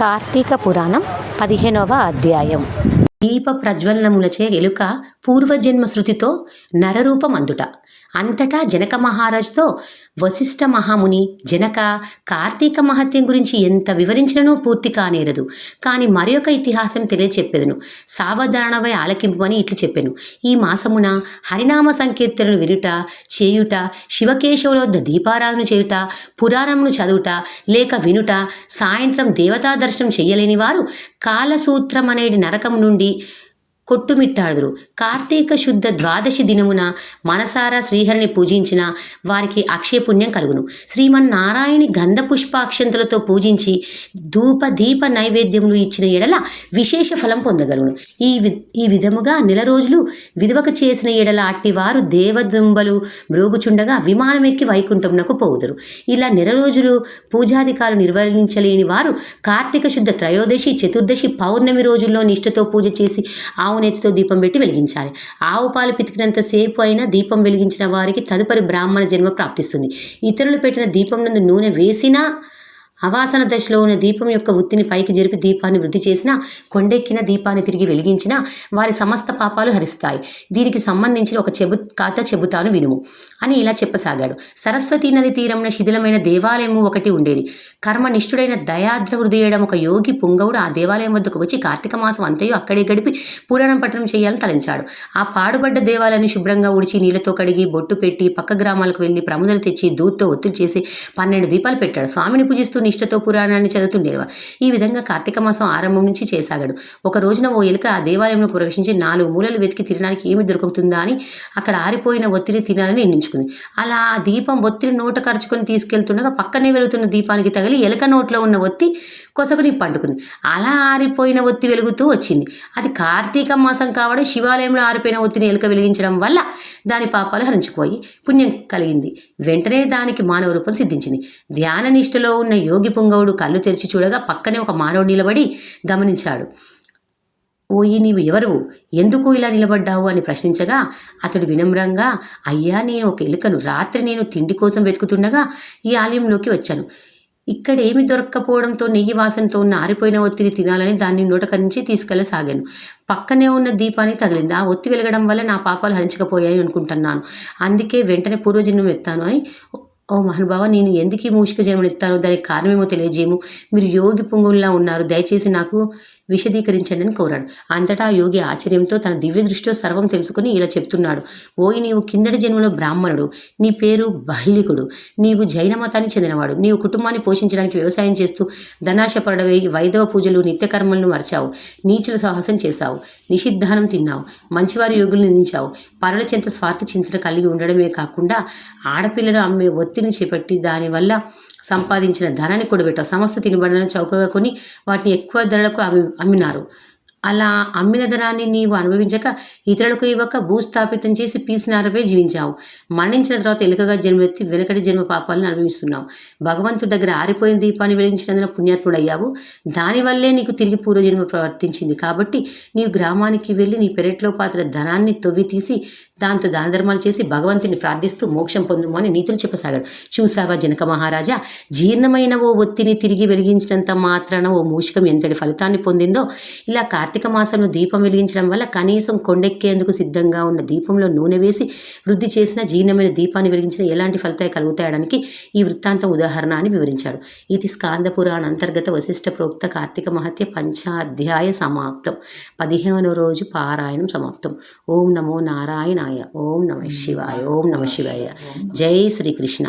కార్తీక పురాణం పదిహేనవ అధ్యాయం. దీప ప్రజ్వలనములచే ఎలుక పూర్వజన్మ శృతితో నరరూపం అందుట అంతటా జనక మహారాజుతో వశిష్ఠ మహాముని జనక కార్తీక మహత్యం గురించి ఎంత వివరించిననూ పూర్తి కానేరదు. కానీ మరి ఒక ఇతిహాసం తెలియచెప్పెదను. సావధారణవై ఆలకింపమని ఇట్లు చెప్పెను. ఈ మాసమున హరినామ సంకీర్తనను వినుట చేయుట శివకేశవుల దీపారాధన చేయుట పురాణమును చదువుట లేక వినుట సాయంత్రం దేవతా దర్శనం చేయలేని వారు కాలసూత్రం అనేది నరకం నుండి కొట్టుమిట్టాడుదురు. కార్తీక శుద్ధ ద్వాదశి దినమున మనసారా శ్రీహరిని పూజించిన వారికి అక్షయపుణ్యం కలుగును. శ్రీమన్నారాయణి గంధ పుష్పాక్షంతులతో పూజించి ధూప దీప నైవేద్యములు ఇచ్చిన ఎడల విశేష ఫలం పొందగలుగును. ఈ వి ఈ విధముగా నెల రోజులు విధవక చేసిన ఎడల అట్టివారు దేవదుంబలు మ్రోగుచుండగా విమానం ఎక్కి వైకుంఠమునకు పోవుదురు. ఇలా నెల రోజులు పూజాధికారులు నిర్వహించలేని వారు కార్తీక శుద్ధ త్రయోదశి చతుర్దశి పౌర్ణమి రోజుల్లో నిష్ఠతో పూజ చేసి ఆవు నేతితో దీపం పెట్టి వెలిగించాలి. ఆవు పాలు పితికినంత సేపు అయినా దీపం వెలిగించిన వారికి తదుపరి బ్రాహ్మణ జన్మ ప్రాప్తిస్తుంది. ఇతరులు పెట్టిన దీపం నందు నూనె వేసినా అవాసన దశలో ఉన్న దీపం యొక్క వృత్తిని పైకి జరిపి దీపాన్ని వృద్ధి చేసిన కొండెక్కిన దీపాన్ని తిరిగి వెలిగించిన వారి సమస్త పాపాలు హరిస్తాయి. దీనికి సంబంధించిన ఒక చెబు కథ చెబుతాను వినుము. అని ఇలా చెప్పసాగాడు. సరస్వతీ నది తీరమున శిథిలమైన దేవాలయము ఒకటి ఉండేది. కర్మనిష్ఠుడైన దయాద్ర హృదయడం ఒక యోగి పుంగవుడు ఆ దేవాలయం వద్దకు వచ్చి కార్తీక మాసం అంతయు అక్కడే గడిపి పురాణం పట్టణం చేయాలని తలంచాడు. ఆ పాడుబడ్డ దేవాలయాన్ని శుభ్రంగా ఉడిచి నీళ్ళతో కడిగి బొట్టు పెట్టి పక్క గ్రామాలకు వెళ్ళి ప్రముదలు తెచ్చి దూత్తో ఒత్తిడి చేసి పన్నెండు దీపాలు పెట్టాడు. స్వామిని పూజిస్తూ నిష్ఠతో పురాణాన్ని చదువుతుండేవా? ఈ విధంగా కార్తీక మాసం ఆరంభం నుంచి చేసాగాడు. ఒక రోజున ఓ ఎలుక ఆ దేవాలయంలో ప్రవేశించి నాలుగు మూలలు వెతికి తినడానికి ఏమి దొరుకుతుందా అని అక్కడ ఆరిపోయిన ఒత్తిడి తినాలని నిర్ణయించుకుంది. అలా ఆ దీపం ఒత్తిడి నోట ఖర్చుకొని తీసుకెళ్తుండగా పక్కనే వెలుగుతున్న దీపానికి తగిలి ఎలుక నోట్లో ఉన్న ఒత్తి కొసకుని పండుకుంది. అలా ఆరిపోయిన ఒత్తి వెలుగుతూ వచ్చింది. అది కార్తీక మాసం కావడం శివాలయంలో ఆరిపోయిన ఒత్తిని ఎలుక వెలిగించడం వల్ల దాని పాపాలు హరించిపోయి పుణ్యం కలిగింది. వెంటనే దానికి మానవ రూపం సిద్ధించింది. ధ్యాన నిష్టలో ఉన్న యోగి పుంగవుడు కళ్ళు తెరిచి చూడగా పక్కనే ఒక మానవుడు నిలబడి గమనించాడు. ఓయి నీవు ఎవరు? ఎందుకు ఇలా నిలబడ్డావు? అని ప్రశ్నించగా అతడు వినమ్రంగా అయ్యా నేను ఒక ఎలుకను రాత్రి నేను తిండి కోసం వెతుకుతుండగా ఈ ఆలయంలోకి వచ్చాను. ఇక్కడ ఏమి దొరక్కపోవడంతో నెయ్యి వాసనతో ఉన్న ఆరిపోయిన ఒత్తిడి తినాలని దాన్ని నోటకరించి తీసుకెళ్ళసాగాను పక్కనే ఉన్న దీపాన్ని తగిలింది. ఆ ఒత్తి వెలగడం వల్ల నా పాపాలు హరించకపోయాయి అనుకుంటున్నాను. అందుకే వెంటనే పూర్వజన్మం ఎత్తాను అని ఓ మహానుభావ నేను ఎందుకు ఈ మూషిక జన్మనిస్తాను దానికి కారణమేమో తెలియజేయము. మీరు యోగి పొంగుల్లా ఉన్నారు. దయచేసి నాకు విశదీకరించండి అని కోరాడు. అంతటా యోగి ఆశ్చర్యంతో తన దివ్య దృష్టితో సర్వం తెలుసుకుని ఇలా చెప్తున్నాడు. ఓయి నీవు కిందటి జన్మలో బ్రాహ్మణుడు నీ పేరు బహ్లికుడు నీవు జైన మతానికి చెందినవాడు నీవు కుటుంబాన్ని పోషించడానికి వ్యవసాయం చేస్తూ ధనాశపడవై వైదవ పూజలు నిత్యకర్మలను మర్చావు నీచుల సాహసం చేశావు నిషిద్ధానం తిన్నావు మంచివారి యోగులు నిందించావు పరుల చెంత స్వార్థ చింతన కలిగి ఉండడమే కాకుండా ఆడపిల్లలు అమ్మే ఒత్తిడిని చేపట్టి దానివల్ల సంపాదించిన ధనాన్ని కూడబెట్టావు. సమస్త తినబడిన చౌకగా కొని వాటిని ఎక్కువ ధరలకు అమ్మి అమ్మినారు. అలా అమ్మిన ధనాన్ని నీవు అనుభవించక ఇతరులకు ఇవ్వక భూస్థాపితం చేసి పీసినారవే జీవించావు. మరణించిన తర్వాత ఎలుకగా జన్మెత్తి వెనకటి జన్మ పాపాలను అనుభవిస్తున్నావు. భగవంతుడి దగ్గర ఆరిపోయిన దీపాన్ని వెలిగించినందున పుణ్యాత్ముడయ్యావు. దానివల్లే నీకు తిరిగి పూర్వజన్మ ప్రవర్తించింది. కాబట్టి నీవు గ్రామానికి వెళ్ళి నీ పెరట్లో పాత్ర ధనాన్ని తొవ్వి తీసి దాంతో దాన ధర్మాలు చేసి భగవంతుని ప్రార్థిస్తూ మోక్షం పొందుము అని నీతులు చెప్పసాగాడు. చూసావా జనక మహారాజా? జీర్ణమైన ఓ ఒత్తిని తిరిగి వెలిగించినంత మాత్రాన ఓ మూషికం ఎంతటి ఫలితాన్ని పొందిందో? ఇలా కార్తీక మాసంలో దీపం వెలిగించడం వల్ల కనీసం కొండెక్కేందుకు సిద్ధంగా ఉన్న దీపంలో నూనె వేసి వృద్ధి చేసిన జీర్ణమైన దీపాన్ని వెలిగించిన ఎలాంటి ఫలితాలు కలుగుతాయడానికి ఈ వృత్తాంతం ఉదాహరణ అని వివరించాడు. ఇది స్కాంద పురాణ అంతర్గత వశిష్ట ప్రోక్త కార్తీక మహత్య పంచాధ్యాయ సమాప్తం. పదిహేనవ రోజు పారాయణం సమాప్తం. ఓం నమో నారాయణ నారాయణాయ ఓం నమ శివాయ. ఓం నమ శివాయ. జై శ్రీకృష్ణ